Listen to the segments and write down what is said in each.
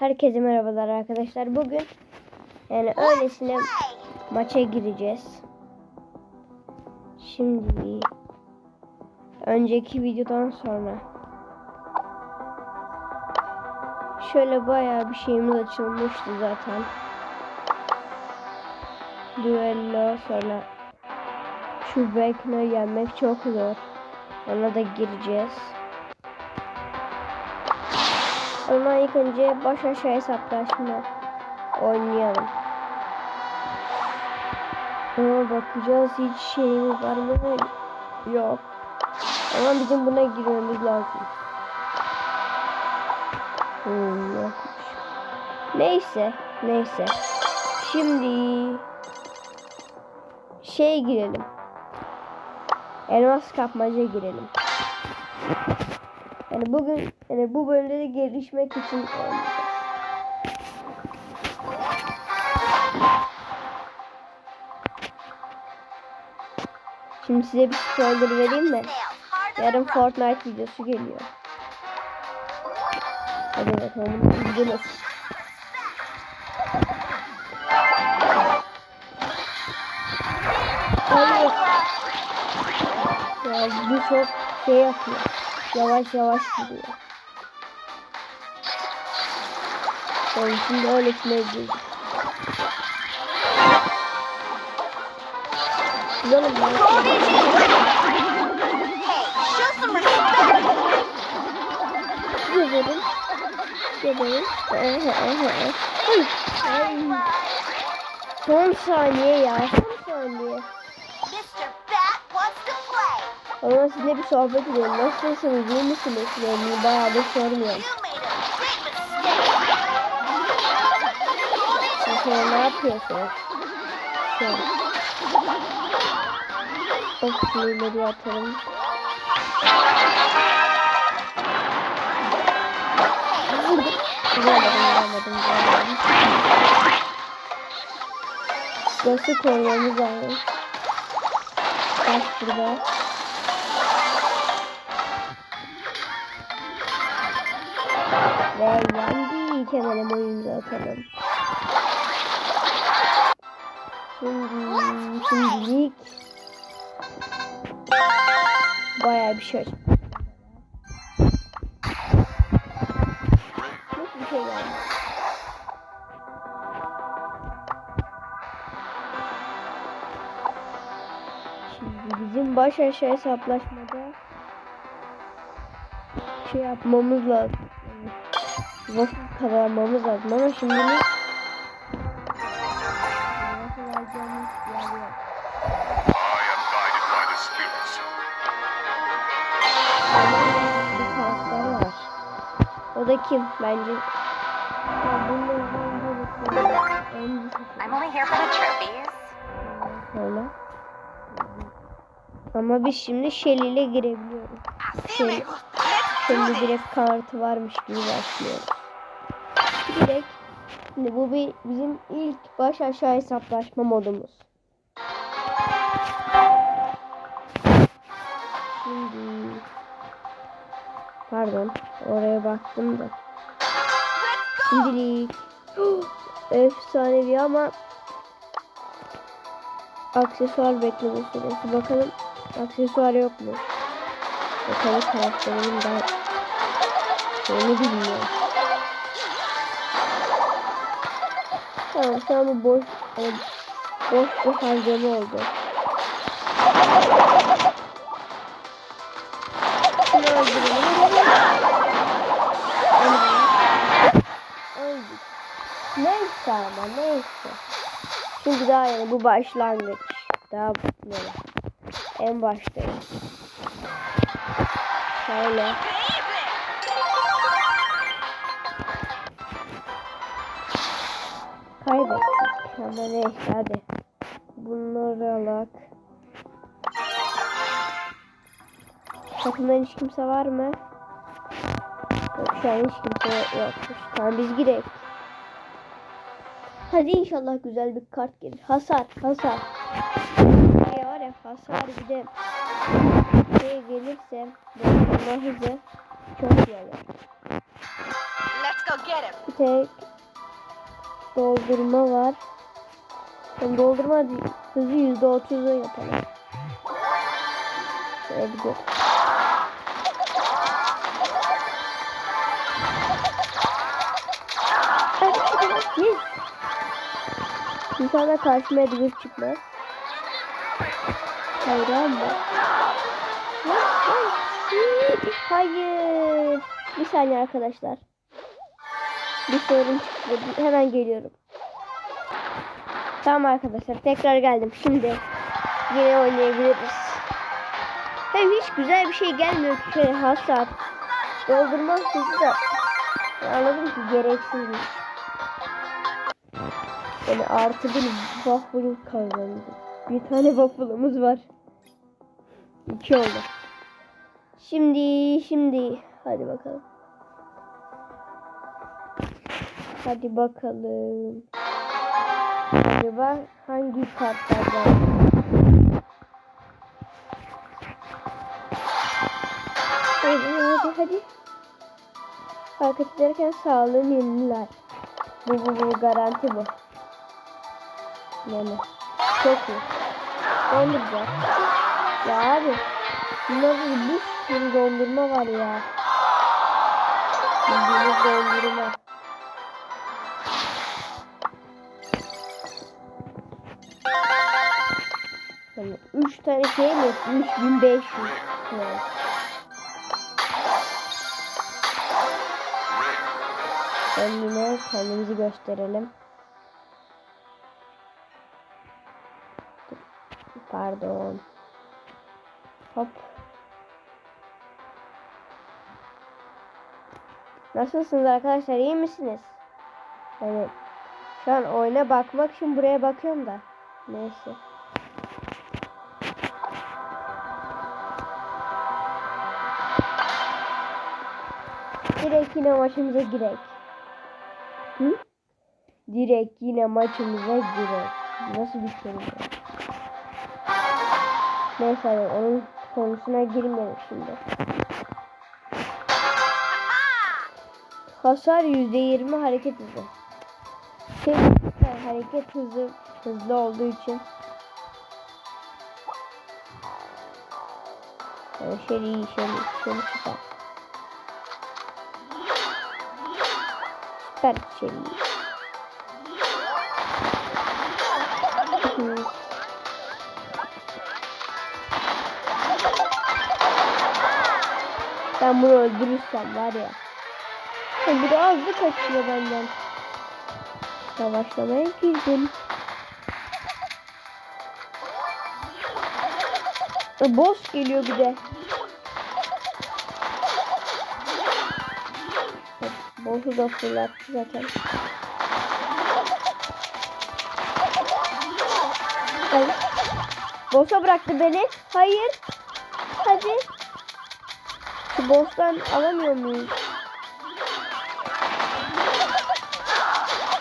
Herkese merhabalar arkadaşlar. Bugün yani öylesine maça gireceğiz. Şimdi önceki videodan sonra şöyle bayağı bir şeyimiz açılmıştı zaten. Duello sonra şu Beckner yenmek çok zor. Ona da gireceğiz. Ama ilk önce baş aşağı hesaplaşma oynayalım. Ama bakacağız hiç şeyimiz var mı? Yok. Ama bizim buna girmemiz lazım. Hmm. Neyse, neyse. Şimdi şey girelim. Elmas kapmaca girelim. Yani bugün yani bu bölümde de gelişmek için. Şimdi size bir spoiler vereyim mi? Yarın Fortnite videosu geliyor. Hadi bakalım bunu izleyelim. Hayır. Ya bu çok şey yapıyor. Yavaş yavaş gidiyor. Ben şimdi öylesine gidiyorum. Canım ben geberim. Geberim. Son saniye ya. Son saniye. Ama sizinle bir sohbet edelim. Nasılsınız? İyi misiniz? Yani bayağıdır sormuyorum. Mesela ne yapıyorsunuz? Şöyle. Of şunları atalım. Vuramadım, vuramadım, vuramadım. Nasıl korumamız lazım? Kaç burada? Hem oyuncu atalım. Şimdi, şimdilik bayağı bir şey. Şimdi bizim baş aşağı hesaplaşmada şey yapmamız lazım. Yani Vakit kazanmamız lazım ama şimdi ne? Nasıl vereceğimiz yer yok. I am guided by the spirits. bir karakter var. O da kim bence? I'm only here for the trophies. öyle. Ama biz şimdi Shelly ile girebiliyoruz. Şey, şimdi direkt kartı varmış gibi başlıyoruz. Direkt şimdi bu bir bizim ilk baş aşağı hesaplaşma modumuz. Şimdi pardon oraya baktım da. Şimdilik efsanevi ama aksesuar bekleme süresi. Bakalım aksesuar yok mu? Bakalım karakterimin ben şeyini bilmiyorum. Tamam şu an bu boş boş bir harcama oldu. Öldük. Neyse ama neyse. Çünkü daha yani bu başlangıç. Daha böyle. En baştayız. Şöyle. Kaybettik. Ama neyse hadi. Bunları alak. Takımdan hiç kimse var mı? Yok şu an hiç kimse yokmuş. Tamam biz gidelim. Hadi inşallah güzel bir kart gelir. Hasar, hasar. Şey var ya hasar bir de şey gelirse dokunma hızı çok iyi olur. Let's go get him. Bir tek doldurma var. Yani doldurma hızı yüzde otuzu yapalım. Şöyle bir yes. İnşallah karşıma edilip çıkmaz. Hayır ama. Hayır. Bir saniye arkadaşlar. Bir sorun çıktı. Hemen geliyorum. Tamam arkadaşlar tekrar geldim. Şimdi yine oynayabiliriz. Hem hiç güzel bir şey gelmiyor ki şöyle hasar. Doldurma hızı da anladım ki gereksizmiş. Yani artı bir waffle kazandım. Bir tane waffle'ımız var. İki oldu. Şimdi şimdi hadi bakalım. Hadi bakalım. Acaba hangi kartlardan? Hadi hadi hadi. Hareket ederken sağlığın yeniler. Bu bu bu garanti bu. Yani çok iyi. Donduracağız. Ya abi. Bunlarda bir sürü dondurma var ya. Bildiğiniz dondurma. Yani 3 tane şey mi? 3500. Yani. Kendine kendimizi gösterelim. Pardon. Hop. Nasılsınız arkadaşlar? İyi misiniz? Yani şu an oyuna bakmak için buraya bakıyorum da. Neyse. Yine maçımıza girek. Hı? Direkt yine maçımıza girek. Nasıl bir şey bu? Neyse hadi onun konusuna girmeyelim şimdi. Hasar %20 hareket hızı. Şey, hareket hızı hızlı olduğu için yani şöyle iyi şöyle süper. Süper şey. Ben bunu öldürürsem var ya. Ha, bir de azdı kaçıyor benden. Savaşlamaya girdim. E, boss geliyor bir de. Boss'u da fırlattı zaten. Hayır. Boss'a bıraktı beni. Hayır. Hadi. Şu boss'tan alamıyor muyuz?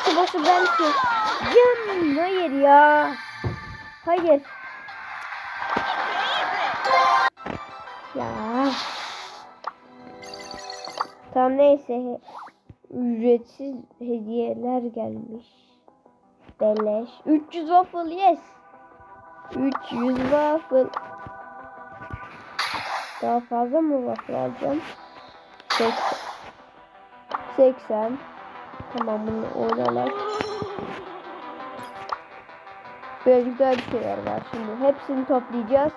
Şu boss'u ben. Cım. Hayır ya. Hayır. Ya. Tamam neyse. Ücretsiz hediyeler gelmiş. Beleş. 300 waffle yes. 300 waffle. Daha fazla mı waffle alacağım? 80. 80. Tamam bunu oynalar. Birazcık daha bir şeyler var şimdi. Hepsini toplayacağız.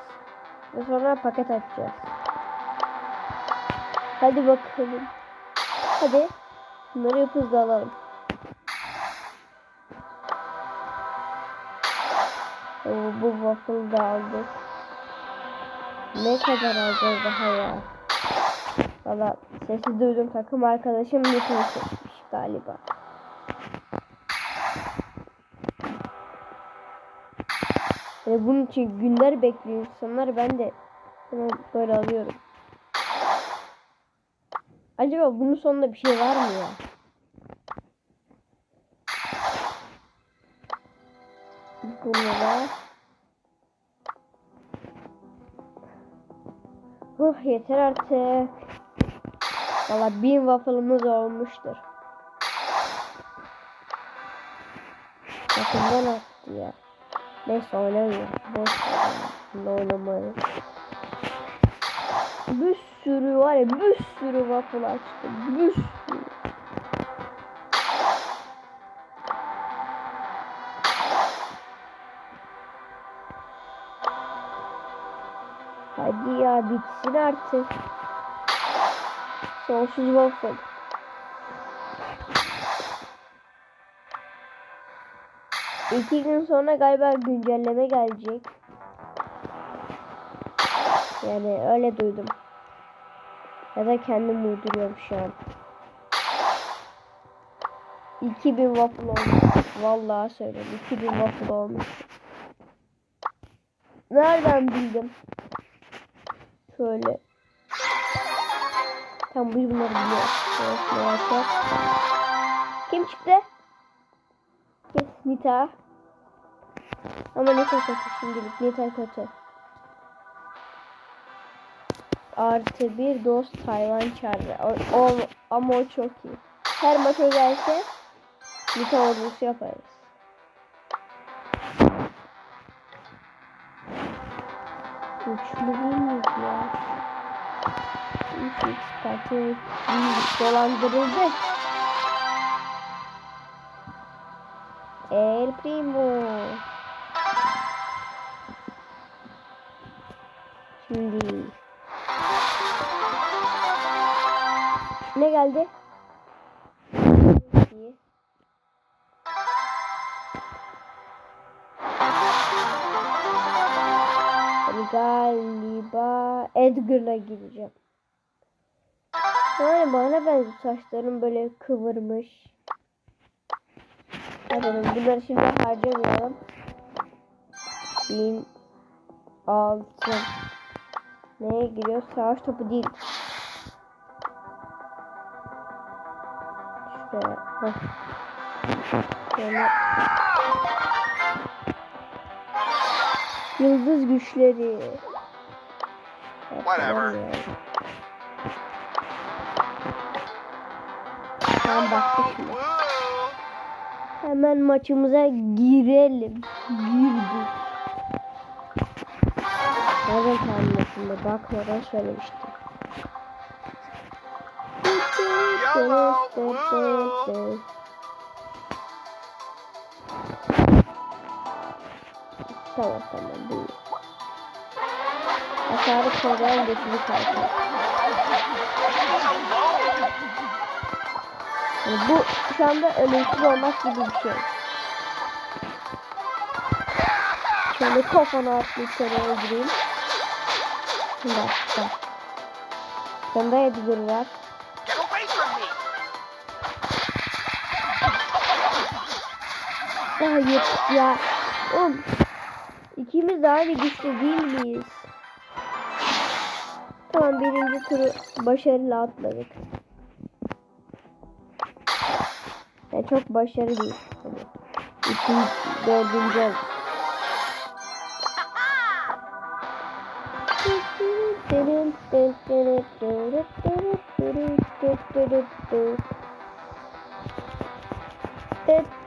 Ve sonra paket açacağız. Hadi bakalım. Hadi. Bunları hızlı alalım. Oo, bu waffle da aldık. Ne kadar alacağız daha ya? Valla sesi duydum takım arkadaşım Newton'u seçmiş galiba. Ve bunun için günler bekliyor insanlar ben de hemen böyle alıyorum. Acaba bunun sonunda bir şey var mı ya? Bunlara. Huh oh, yeter artık. Valla bin waffle'ımız olmuştur. Bakın ne attı ya. Neyse oynamıyor. Boş ver. Bunu oynamayı. Bir sürü var ya bir sürü waffle açtım. Bir sürü. Hadi ya bitsin artık. Sonsuz waffle. İki gün sonra galiba güncelleme gelecek. Yani öyle duydum. Ya da kendim uyduruyorum şu an. 2000 waffle olmuş. Vallahi söylüyorum. 2000 waffle olmuş. Nereden bildim? Şöyle. Tam bunları yok. Kim çıktı? Nita. Ama Nita kötü şimdilik. Nita kötü. Artı bir dost Tayvan çağırdı. O, o, ama o çok iyi. Her maça gelse Nita ordusu yaparız. Güçlü değil miyiz ya? Üç paket. Biz dolandırıldık. El Primo. Şimdi. Geldi? Galiba Edgar'la gideceğim. Yani bana benziyor saçlarım böyle kıvırmış. Hadi bunları şimdi harcamayalım. Bin altı. Neye giriyor? Savaş topu değil. Şuraya. Heh. Şöyle. Yıldız güçleri. Whatever. tamam ya. Tamam baktık şimdi. Hemen maçımıza girelim. Girdik. Nereden tahmin ettim de bakmadan söylemiştim. Woo. Tamam tamam buyur. Hasarı koruyan geçici. Yani bu şu anda ölümsüz olmak gibi bir şey. Şöyle kafana atlayıp seni öldüreyim. Şimdi bak. Sende Edgar var. Hayır ya. Oğlum. İkimiz de aynı güçte değil miyiz? Tamam birinci turu başarıyla atladık. Yani çok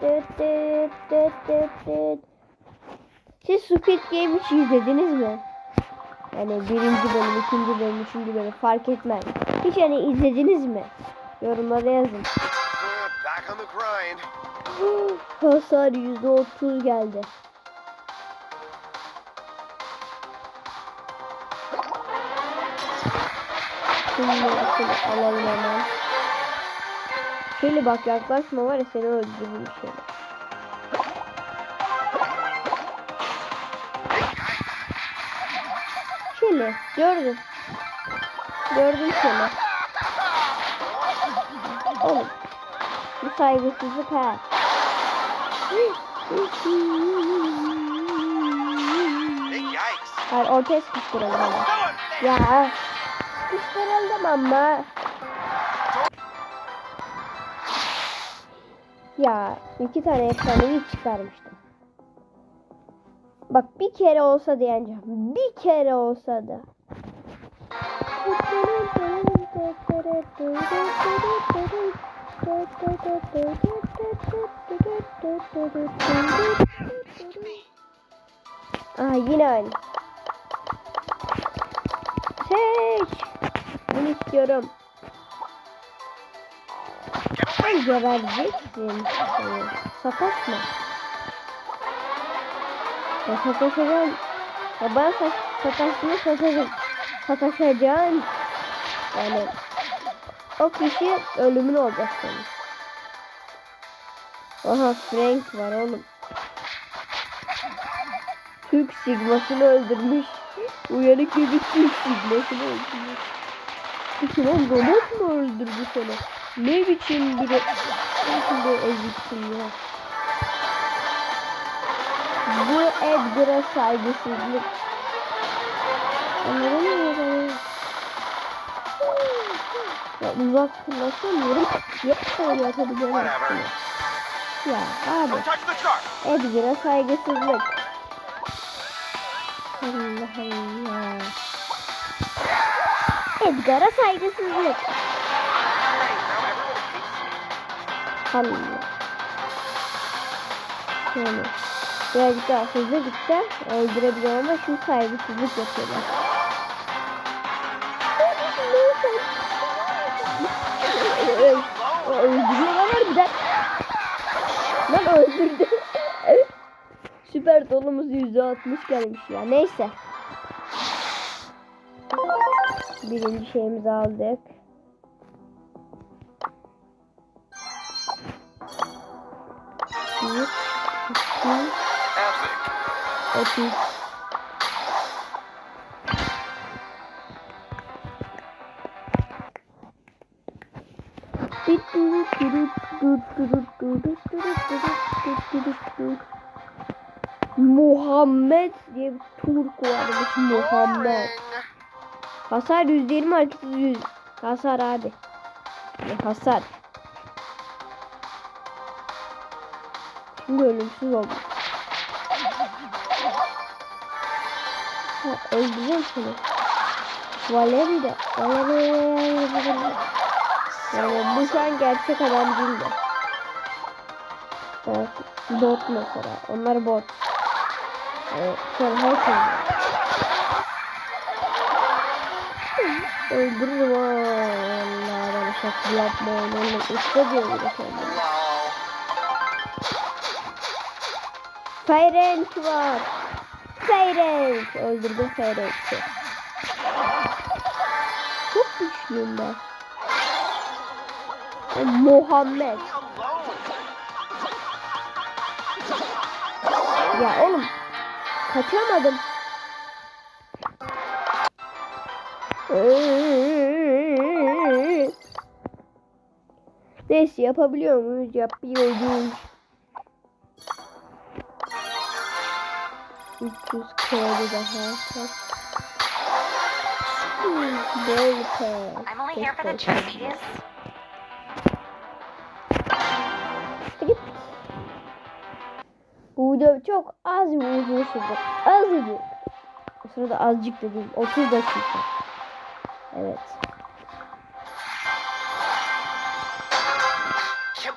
ikinci, dördüncü olduk. Siz Squid Game hiç izlediniz mi? Yani birinci bölüm, ikinci bölüm, üçüncü bölüm fark etmez. Hiç yani izlediniz mi? Yorumlara yazın. Hasar yüzde otuz geldi. Şimdi alalım hemen. Şöyle bak yaklaşma var ya seni öldürürüm şöyle. Şöyle gördün. Gördün şöyle. Oğlum. Bu saygısızlık ha. Hayır ortaya sıkıştıralım ama. Ya sıkıştıralım ama. Ya iki tane efsanevi çıkarmıştım. Bak bir kere olsa diyeneceğim. Bir kere olsa da. Aa yine aynı. Seç. Bunu istiyorum. Sen gebereceksin. Ee, Sataşma. Ya sataşacağım. Ya ben sa sataşını satacağım. Sataşacağım. Yani o kişi ölümün olacak senin. Aha Frank var oğlum. Türk sigmasını öldürmüş. Uyanık bir Türk sigmasını öldürmüş. Peki lan robot mu öldürdü seni? Ne biçim biri? Nasıl bir eziksin ya? Bu Edgar'a saygısızlık. Anladın mı ya? Ya uzak fırlatamıyorum. Yok şöyle. Whatever. Ya abi. Edgar'a saygısızlık. Allah Allah. Edgar'a saygısızlık. Allah. Yani birazcık daha hızlı gitsem öldürebilirim ama şimdi saygısızlık yapıyorlar. Öldürüyorlar harbiden. Lan öldürdü. Süper dolumuz %60 gelmiş ya. Neyse. Birinci şeyimizi aldık. Bir, iki, Epic. Muhammed diye bir Turk varmış Muhammed. Hasar %20 hareket yüz. Hasar abi. Ne hasar. Şimdi ölümsüz oldum. Ha, öldüreceğim seni. Valeri de. Valeri. Yani bu şu an gerçek adam değil de. Evet, bot mesela. Onlar bot. Evet, sonra herkes. Öldürürüm ha. Allah bana şaka yapma onu. Usta diyor bir de kendine. Ferenc var. Ferenc. Öldürdüm Ferenc'i. Çok güçlüyüm ben. O Muhammed. Ya oğlum. Kaçamadım. Neyse yapabiliyor muyuz? Yapıyoruz. 300 kredi daha. Hmm, Böyle pass. I'm only here for the Teşekkür ederim. trophies. Git. Bu video çok az bir uzun sürdü. Azıcık. O sırada azıcık dedim. 30 dakika. Evet. Can't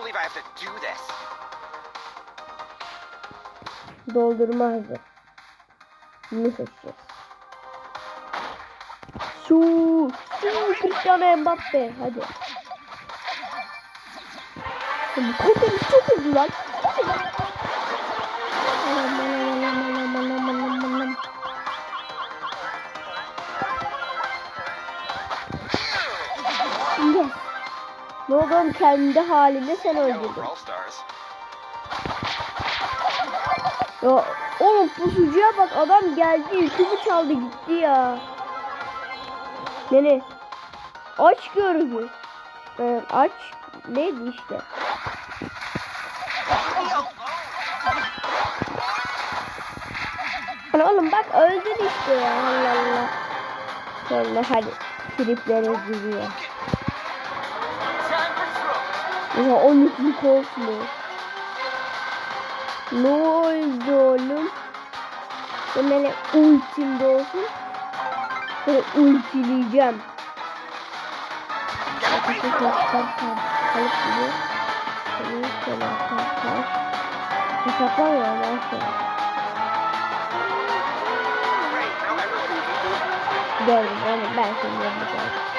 Bunu seçeceğiz. Su. Su. Cristiano Mbappe. Hadi. Bu kurtarış çok hızlı lan. Oğlum kendi halinde sen öldürdün. Ya oğlum pusucuya bak adam geldi yükümü çaldı gitti ya. Nene aç gördü. Ee, aç neydi işte. Hani oğlum bak öldün işte ya Allah Allah. Sonra hadi triplere giriyor. Oha 12 kolt mu? Ne oldu oğlum? Hele ultimde olsun. Böyle ultileyeceğim. Get away from me. Kalıp gidiyor. Arkadaşlar. Ben şöyle. Great, now everybody hates me. Gördüm yani ben seni yapacağım.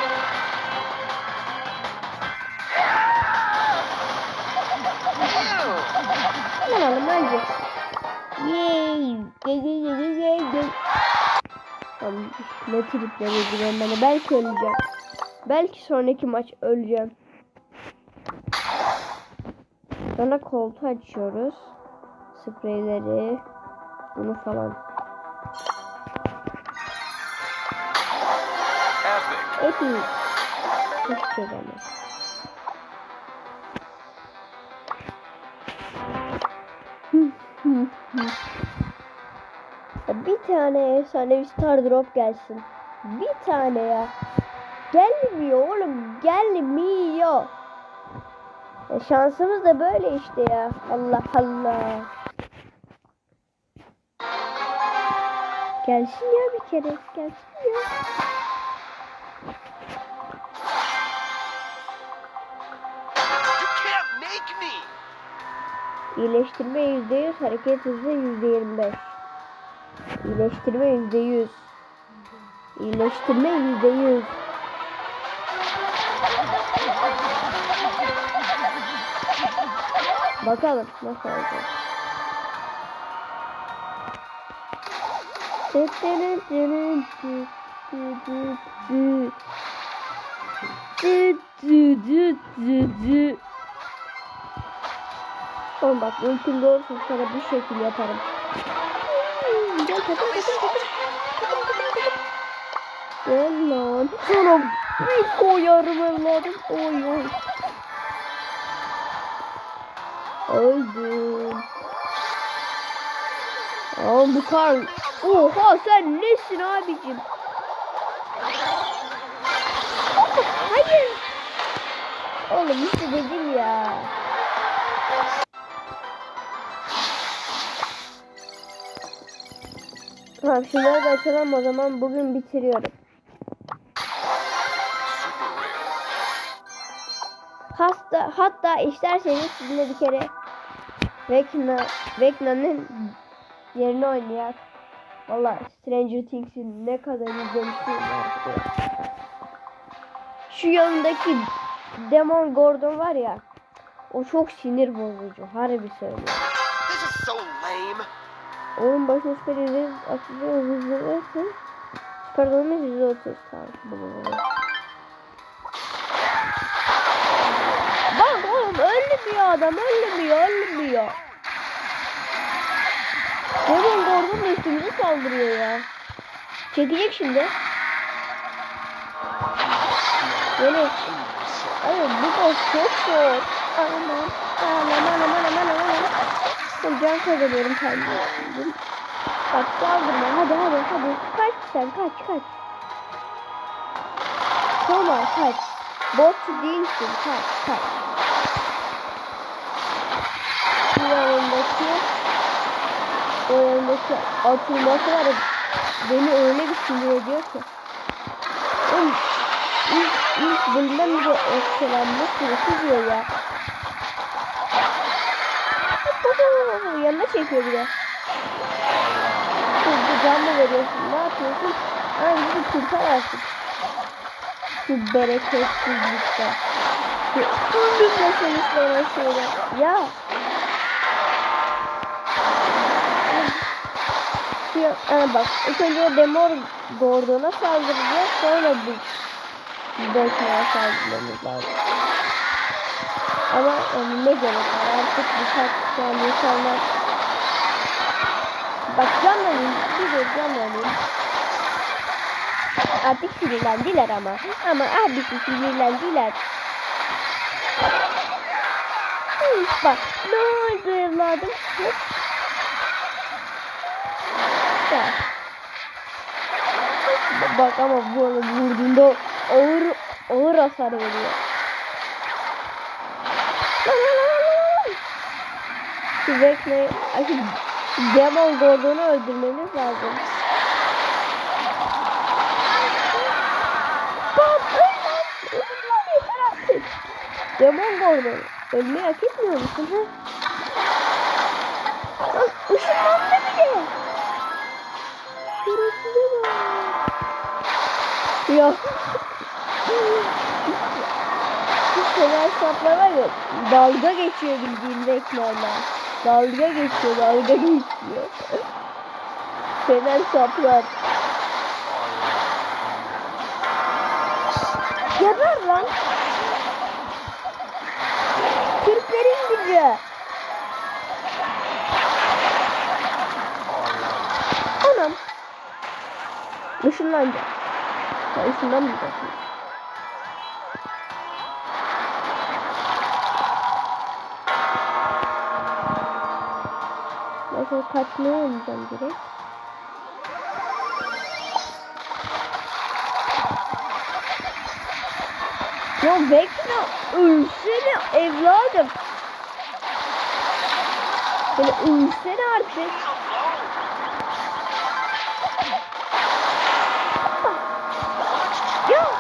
Alın bence. Yay. Gel gel gel gel gel gel. Tamam, ne triplere giriyorum ben de. Belki öleceğim. Belki sonraki maç öleceğim. Sonra koltuğu açıyoruz. Spreyleri. Bunu falan. Epic. Hiçbir şey demez. Bir tane efsane bir star drop gelsin. Bir tane ya. Gelmiyor oğlum. Gelmiyor. Ya şansımız da böyle işte ya. Allah Allah. Gelsin ya bir kere. Gelsin ya. İyileştirme %100, hareket hızı %25. İyileştirme %100. İyileştirme %100. Bakalım nasıl olacak. Oğlum bak mümkün doğrusu sana bir şekil yaparım. Gel takıl takıl takıl. Gel lan. Sana bir koyarım evladım. Oy oy. Öldüm. Aa bu kar. Oha sen nesin abicim? Hayır. Oğlum işte dedim ya. Tamam şunları da açalım o zaman bugün bitiriyorum. Hasta, hatta isterseniz sizinle bir kere Vecna, Vecna'nın yerine oynayak. Valla Stranger Things'in ne kadar izlemiştim artık. Şu yanındaki Demon Gordon var ya. O çok sinir bozucu. Harbi söylüyorum. Onun başına süper izleriz. Atınca hızlı verirsin. Pardon yüzde otuz. Tamam. Bak oğlum ölmüyor adam. Ölmüyor. Ölmüyor. Demon Gordon da üstümüze saldırıyor ya. Çekecek şimdi. Yani Hayır bu boss çok zor. Aman aman aman aman aman. Ben can kazanıyorum kendim. Bak saldırma hadi hadi hadi. Kaç sen kaç kaç. Soma kaç. Bot değilsin kaç kaç. Yanındaki o yanındaki atılması var ya beni öyle bir sinir ediyor ki. Oğlum ilk, ilk bundan bile öfkelenme süresi diyor ya. Yanına çekiyor bir de. Hızlı can mı veriyorsun? Ne yapıyorsun? Ay bizi kurtar artık. Şu bereketsizlikte. Şu ölümle sonuçlanan şeyler. Ya. Şu, ha bak ilk önce Demor Gordon'a saldıracağız. Sonra bu Bekle'ye saldırmamız lazım. Ama yani ne gerek var artık birkaç yani insanlar Bak canlanayım, bir de canlanayım. Artık sinirlendiler ama. Ama abisi sinirlendiler. Bak ne oldu evladım? Ya. Bak ama bu arada vurduğunda ağır ağır hasar veriyor. Şu ay şu Demon Gordon'u öldürmemiz lazım. Demon Gordon. Ölmeyi hak etmiyor musun ha? Işınlandı bile. Şerefsize bak. Ya. Bu fener saplar var ya dalga geçiyor bildiğin reklamlar. Dalga geçiyor, dalga geçiyor. fener saplar. Geber lan. Türklerin gücü. Anam. Işınlanacak. Ha, ışınlanmayacak mı? Mesela kaçmaya oynayacağım direkt. Ya bekle ölsene evladım. Böyle ölsene artık. Ya.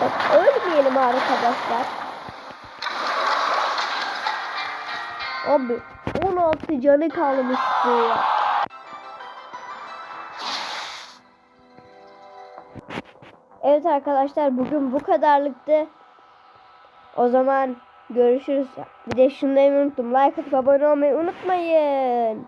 Bak ölmeyelim arkadaşlar. Abi 16 canı kalmıştı. Evet arkadaşlar bugün bu kadarlıktı. O zaman görüşürüz. Bir de şunu unuttum. Like atıp abone olmayı unutmayın.